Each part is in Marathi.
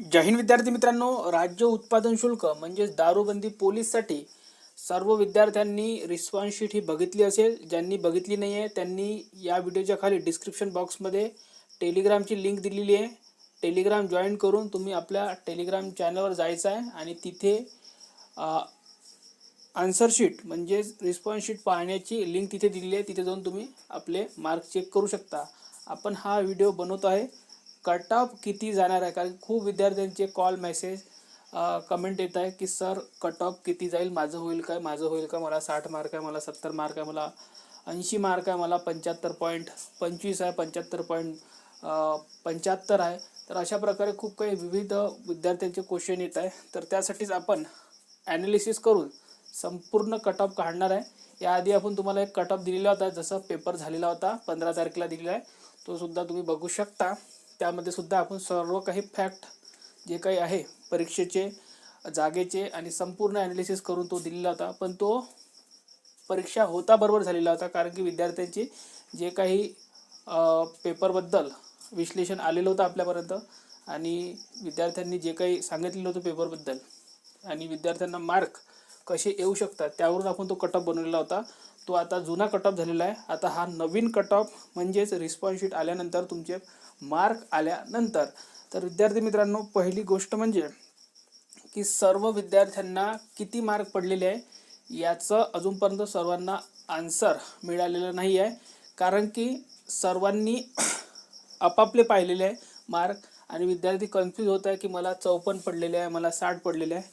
जय हिंद विद्यार्थी मित्रांनो. राज्य उत्पादन शुल्क म्हणजेच दारूबंदी पोलीससाठी सर्व विद्यार्थ्यांनी रिस्पॉन्स शीट ही बघितली असेल. ज्यांनी बघितली नाही आहे त्यांनी या व्हिडिओच्या खाली डिस्क्रिप्शन बॉक्समध्ये टेलिग्रामची लिंक दिलेली आहे. टेलिग्राम जॉईन करून तुम्ही आपल्या टेलिग्राम चॅनलवर जायचं आहे आणि तिथे आन्सरशीट म्हणजेच रिस्पॉन्स शीट पाहण्याची लिंक तिथे दिलेली आहे. तिथे जाऊन तुम्ही आपले मार्क चेक करू शकता. आपण हा व्हिडिओ बनवतो आहे. कट ऑफ किती जाणार आहे? कारण खूप विद्यार्थ्यांचे कॉल मेसेज कमेंट येत आहे की सर कट ऑफ किती जाईल? माझं होईल काय? माझं होईल का? मला साठ मार्क आहे मला सत्तर मार्क आहे मला ऐंशी मार्क आहे मला पंच्याहत्तर पॉईंट पंचवीस आहे पंच्याहत्तर पॉईंट पंच्याहत्तर आहे. तर अशा प्रकारे खूप काही विविध विद्यार्थ्यांचे क्वेश्चन येत आहे. तर त्यासाठीच आपण ॲनालिसिस करून संपूर्ण कट ऑफ काढणार आहे. याआधी आपण तुम्हाला एक कट ऑफ दिलेला होता जसं पेपर झालेला होता पंधरा तारखेला दिलेला आहे. तो सुद्धा तुम्ही बघू शकता. त्यामध्ये सुद्धा आपण सर्व काही फॅक्ट जे काही आहे परीक्षेचे जागेचे आणि संपूर्ण ॲनालिसिस करून तो दिलेला होता. पण तो परीक्षा होता बरोबर झालेला होता कारण की विद्यार्थ्यांची जे काही पेपरबद्दल विश्लेषण आलेलं होतं आपल्यापर्यंत आणि विद्यार्थ्यांनी जे काही सांगितलेलं होतं पेपरबद्दल आणि विद्यार्थ्यांना मार्क कसे येऊ शकतात त्यावरून आपण तो कटअप बनवलेला होता. तो आता जुना कट ऑफ झालेला आहे. आता हा नवीन कट ऑफ म्हणजेच रिस्पॉन्स शीट आल्यानंतर तुमचे मार्क आल्यानंतर. तर विद्यार्थी मित्रांनो पहिली गोष्ट म्हणजे की सर्व विद्यार्थ्यांना किती मार्क पडलेले आहे याचं अजूनपर्यंत सर्वांना आन्सर मिळालेलं नाही आहे. कारण की सर्वांनी आपापले पाहिलेले आहे मार्क आणि विद्यार्थी कन्फ्यूज होत आहे की मला चौपन्न पडलेले आहे मला साठ पडलेले आहे.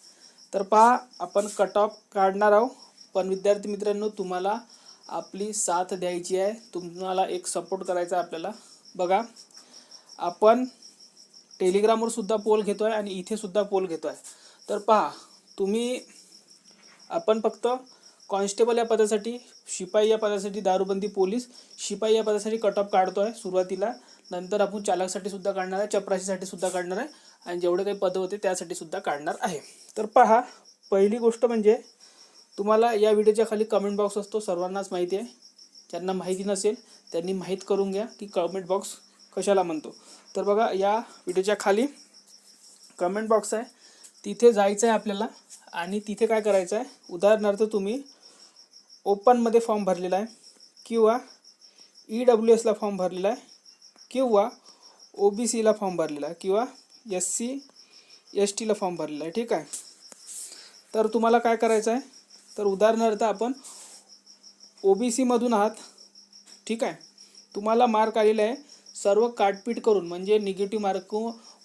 तर पहा आपण कट ऑफ काढणार आहोत. पण विद्यार्थी मित्रांनो तुम्हाला आपली साथ द्यायची आहे. तुम्हाला एक सपोर्ट करायचा आहे आपल्याला. बघा आपण टेलिग्रामवर सुद्धा पोल घेतो आहे आणि इथे सुद्धा पोल घेतो आहे तर पहा तुम्ही आपण फक्त कॉन्स्टेबल या पदासाठी शिपाई या पदासाठी दारूबंदी पोलीस शिपाई या पदासाठी कट ऑफ काढतो आहे सुरुवातीला. नंतर आपण चालकसाठी सुद्धा काढणार आहे चपराशीसाठी सुद्धा काढणार आहे आणि जेवढे काही पदं होते त्यासाठी सुद्धा काढणार आहे. तर पहा पहिली गोष्ट म्हणजे तुम्हाला या व्हिडिओच्या खाली कमेंट बॉक्स असतो सर्वांनाच माहिती आहे. ज्यांना माहिती नसेल त्यांनी माहीत करून घ्या की कमेंट बॉक्स कशाला म्हणतो. तर बघा या व्हिडिओच्या खाली कमेंट बॉक्स आहे. तिथे जायचं आहे आपल्याला आणि तिथे काय करायचं आहे उदाहरणार्थ तुम्ही ओपनमध्ये फॉर्म भरलेला आहे किंवा ई डब्ल्यू एसला फॉर्म भरलेला आहे किंवा ओ बी सीला फॉर्म भरलेला आहे किंवा एस सी एस टीला फॉर्म भरलेला आहे. ठीक आहे? तर तुम्हाला काय करायचं आहे तर उदाहरणार्थ आपण ओ बी सीमधून आहात. ठीक आहे? तुम्हाला मार्क आलेले आहे. सर्व काटपीट करून म्हणजे निगेटिव्ह मार्क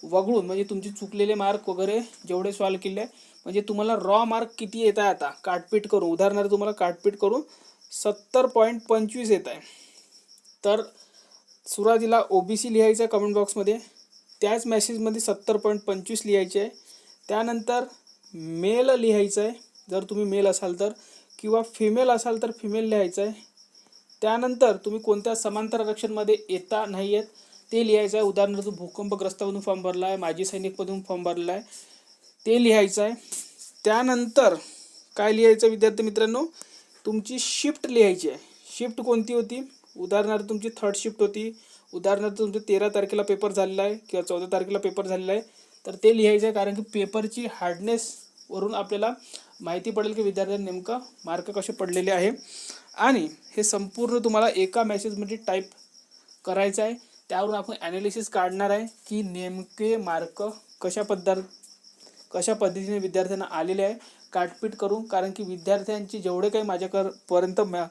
वगळून म्हणजे तुमचे चुकलेले मार्क वगैरे जेवढे सॉल्व केले आहे म्हणजे तुम्हाला रॉ मार्क किती येत आहे आता? काटपीट करून उदाहरणार्थ तुम्हाला काटपीट करून सत्तर पॉईंट पंचवीस येत आहे. तर सुरुवातीला ओ बी सी लिहायचं आहे कमेंट बॉक्समध्ये त्याच मॅसेजमध्ये सत्तर पॉईंट पंचवीस लिहायचे आहे. त्यानंतर मेल लिहायचं आहे. जर तुम्ही मेल असाल तर किंवा फिमेल असाल तर फिमेल लिहायचं आहे त्यानंतर तुम्ही कोणत्या समांतर आरक्षणमध्ये येता नाही आहेत ते लिहायचं आहे उदाहरणार्थ भूकंपग्रस्तामधून फॉर्म भरला आहे माजी सैनिकमधून फॉर्म भरला आहे ते लिहायचं आहे त्यानंतर काय लिहायचं विद्यार्थी मित्रांनो? तुमची शिफ्ट लिहायची आहे शिफ्ट कोणती होती? उदाहरणार्थ तुमची थर्ड शिफ्ट होती. उदाहरणार्थ तुमचं तेरा तारखेला पेपर झालेला आहे किंवा चौदा तारखेला पेपर झालेला आहे. तर ते लिहायचं आहे कारण की पेपरची हार्डनेस वरून आपल्याला माहिती पडेल की विद्यार्थ्यांनी नेमकं मार्क कसे पडलेले आहे. आणि हे संपूर्ण तुम्हाला एका मेसेजमध्ये टाईप करायचं आहे. त्यावरून आपण ॲनालिसिस काढणार आहे की नेमके मार्क कशा पद्धत कशा पद्धतीने विद्यार्थ्यांना आलेले आहे. काटपीट करून कारण की विद्यार्थ्यांचे जेवढे काही माझ्याकरपर्यंत मॅ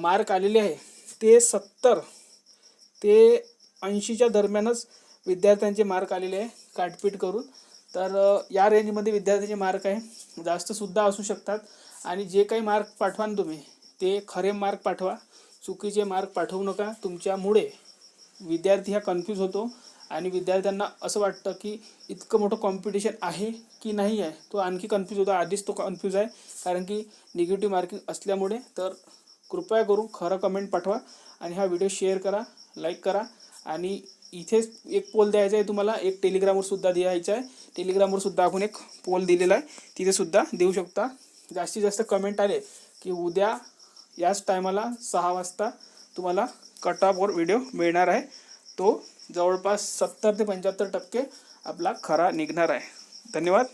मार्क आलेले आहे ते सत्तर ते ऐंशीच्या दरम्यानच विद्यार्थ्यांचे मार्क आलेले आहे. काटपीट करून. तर या रेंजमध्ये विद्यार्थ्यांचे मार्क आहे. जास्तसुद्धा असू शकतात. आणि जे काही मार्क पाठवान तुम्ही ते खरे मार्क पाठवा. चुकीचे मार्क पाठवू नका. तुमच्यामुळे विद्यार्थी हा कन्फ्यूज होतो. आणि विद्यार्थ्यांना असं वाटतं की इतकं मोठं कॉम्पिटिशन आहे की नाही आहे तो आणखी कन्फ्यूज होतो. आधीच तो कन्फ्यूज आहे. कारण की निगेटिव्ह मार्किंग असल्यामुळे तर कृपया करून खरं कमेंट पाठवा. आणि हा व्हिडिओ शेअर करा लाईक करा. आणि इथेच एक पोल द्यायचा आहे तुम्हाला एक टेलिग्रामवर सुद्धा द्यायचा आहे. टेलिग्रामवर सुद्धा आपण एक पोल दिलेला आहे. तिथे सुद्धा देऊ शकता. जास्तीत जास्त कमेंट आले की उद्या याच टायमाला सहा वाजता तुम्हाला कट ऑफवर व्हिडिओ मिळणार आहे. तो जवळपास सत्तर ते पंच्याहत्तर टक्के आपला खरा निघणार आहे. धन्यवाद.